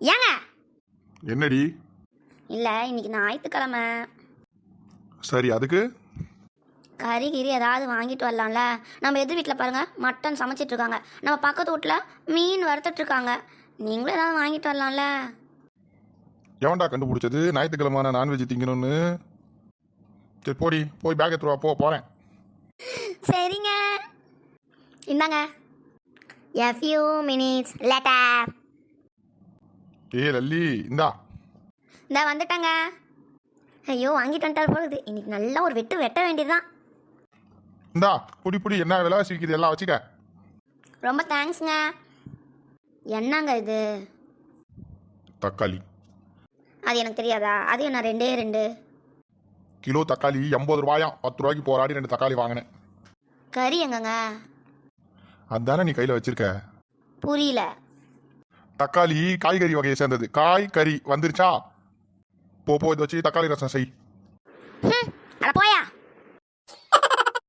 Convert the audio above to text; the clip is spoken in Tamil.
ஏங்க? என்னடி? இல்லை இன்னைக்கு ஞாயிற்றுக்கிழமை. சரி அதுக்கு? கறி கிரி ஏதாவது வாங்கிட்டு வரலாம்ல. நம்ம எதிர் வீட்டில் பாருங்க மட்டன் சமைச்சிட்டு இருக்காங்க. நம்ம பக்கத்து வீட்டில் மீன் வறுத்துட்டு இருக்காங்க. நீங்களும் ஏதாவது வாங்கிட்டு வரலாம்ல. எவன்டா கண்டுபிடிச்சது? ஞாயிற்றுக்கிழமை நான்வெஜ் திங்கணும்னு. சரி போடி போய் பேக் எடுத்துருவா போ போகிறேன் சரிங்க. இந்தாங்க. Few minutes later. ஏ லல்லி இந்தா. இந்த வந்துட்டேங்க. ஐயோ வாங்கிட்டு வந்துட்டார் போகுது இன்னைக்கு நல்லா ஒரு வெட்டு வெட்ட வேண்டியதுதான். இந்தா புடி புடி என்ன விலை சீக்கிரம் எல்லாம் வச்சுக்க. ரொம்ப தேங்க்ஸ்ங்க என்னங்க இது? தக்காளி. அது எனக்கு தெரியாதா? அது என்ன ரெண்டே ரெண்டு? கிலோ தக்காளி எண்பது ரூபாயாம். பத்து ரூபாய்க்கு போராடி ரெண்டு தக்காளி வாங்கினேன். கறி எங்கங்க? அதானே நீ கையில் வச்சிருக்க? புரியல. தக்காளி காய்கறி வகையை சேர்ந்தது. காய் கறி வந்துருச்சா? போ போ இதை வச்சு தக்காளி ரசம் செய். ஹம்,